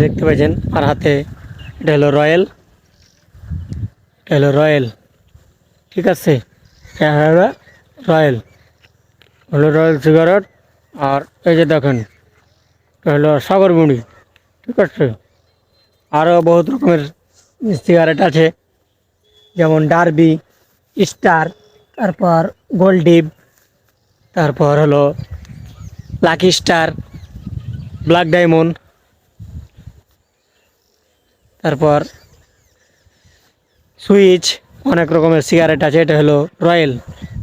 দেখতে পাচ্ছেন আর হাতে এটা হলো রয়্যাল। এটা হলো রয়্যাল। ঠিক আছে? এটা হলো রয়্যাল। হলো রয়্যাল সিগারেট আর এই যে দেখেন, এটা হলো সাগরমুড়ি। ঠিক আছে? আরও বহুত রকমের সিগারেট আছে, যেমন ডারবি, স্টার, তারপর গোল্ডিপ তারপর হলো লাকি স্টার, ব্ল্যাক ডায়মন্ড তারপর সুইচ, অনেক রকমের সিগারেট আছে, এটা হলো রয়্যাল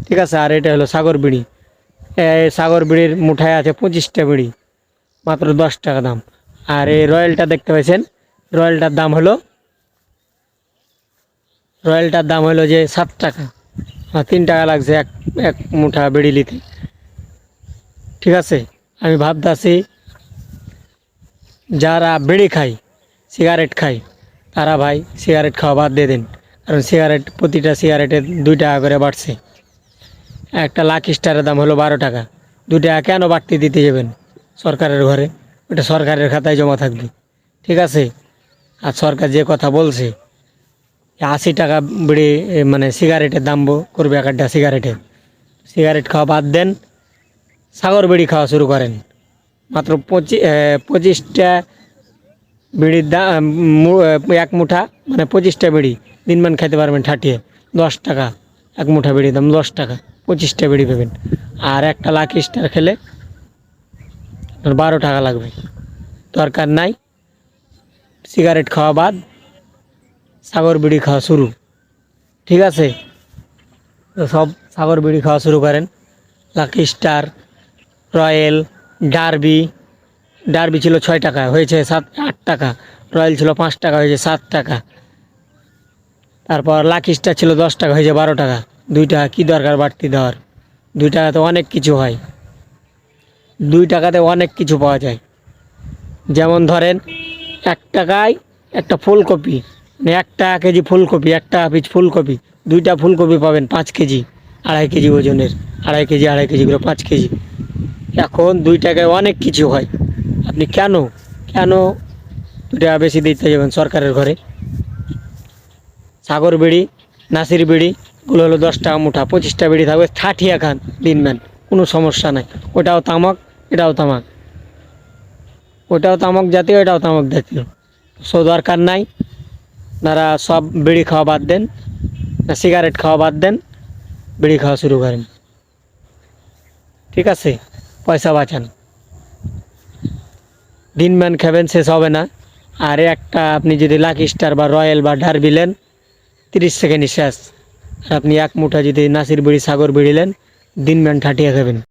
ঠিক আছে? আর এটা হলো সাগর বিড়ি। সাগর বিড়ির মুঠায় আছে পঁচিশটা বিড়ি, মাত্র দশ টাকা দাম। আর এই রয়্যালটা দেখতে পাচ্ছেন রয়্যালটার দাম হলো রয়্যালটার দাম হলো যে সাত টাকা। তিন টাকা লাগছে এক এক মুঠা বিড়ি নিতে। ঠিক আছে? আমি ভাবতাছি, যারা বিড়ি খায় সিগারেট খায় তারা ভাই সিগারেট খাওয়া বাদ দিয়ে দিন। কারণ সিগারেট প্রতিটা সিগারেটে দুই টাকা করে বাড়ছে। একটা লাখ স্টারের দাম হলো বারো টাকা। দু টাকা কেন বাড়তি দিতে যাবেন সরকারের ঘরে? ওটা সরকারের খাতায় জমা থাকবে। ঠিক আছে? আর সরকার যে কথা বলছে আশি টাকা বিড়ি মানে সিগারেটের দাম করবে এক একটা সিগারেটের সিগারেট খাওয়া বাদ দেন, সাগর বিড়ি খাওয়া শুরু করেন। মাত্র পঁচিশ পঁচিশটা বিড়ির দাম এক মুঠা মানে পঁচিশটা বিড়ি, দিনমান খেতে পারবেন ঠাটিয়ে দশ টাকা। এক মুঠা বিড়ি দাম দশ টাকা, পঁচিশটা বিড়ি পাবেন। আর একটা লাখ স্টার খেলে আপনার বারো টাকা লাগবে। দরকার নাই। সিগারেট খাওয়া বাদ, সাগর বিড়ি খাওয়া শুরু। ঠিক আছে? তো সব সাগর বিড়ি খাওয়া শুরু করেন। Lucky Star, Royal, Derby Derby ছিল ছয় টাকা, হয়েছে সাত, আট টাকা, রয়্যাল ছিল পাঁচ টাকা, হয়েছে সাত টাকা। তারপর লাকি স্টার ছিল দশ টাকা, হয়েছে বারো টাকা। দুই টাকা কী দরকার বাড়তি দেওয়ার দুই টাকাতে অনেক কিছু হয়। দুই টাকাতে অনেক কিছু পাওয়া যায়। যেমন ধরেন, এক টাকায় একটা ফুলকপি মানে এক টাকা কেজি ফুলকপি এক টাকা পিস ফুলকপি, দুইটা ফুলকপি পাবেন পাঁচ কেজি, আড়াই কেজি ওজনের, আড়াই কেজি আড়াই কেজি করে পাঁচ কেজি। এখন দুই টাকায় অনেক কিছু হয়। আপনি কেন কেন দু টাকা বেশি দিতে যাবেন সরকারের ঘরে? সাগর বিড়ি, নাসির বিড়ি গুলো হলো দশ টাকা মুঠা, পঁচিশটা বিড়ি থাকবে, ঠাঠিয়া খান দিনম্যান, কোনো সমস্যা নাই। ওটাও তামাক, এটাও তামাক। ওটাও তামাক জাতীয়, এটাও তামাক জাতীয়। সো দরকার নাই, আপনারা সব বিড়ি খাওয়া বাদ দেন, না সিগারেট খাওয়া বাদ দেন, বিড়ি খাওয়া শুরু করেন। ঠিক আছে, পয়সা বাঁচান। দিনম্যান খাবেন, শেষ হবে না। আর একটা আপনি যদি লাকি স্টার বা রয়্যাল বা ডারবি লেন তিরিশ সেকেন্ডই শেষ। আপনি এক মুঠা যদি নাসির বিড়ি, সাগর বিড়িলেন দিন ম্যান ঠাটিয়ে খাবেন।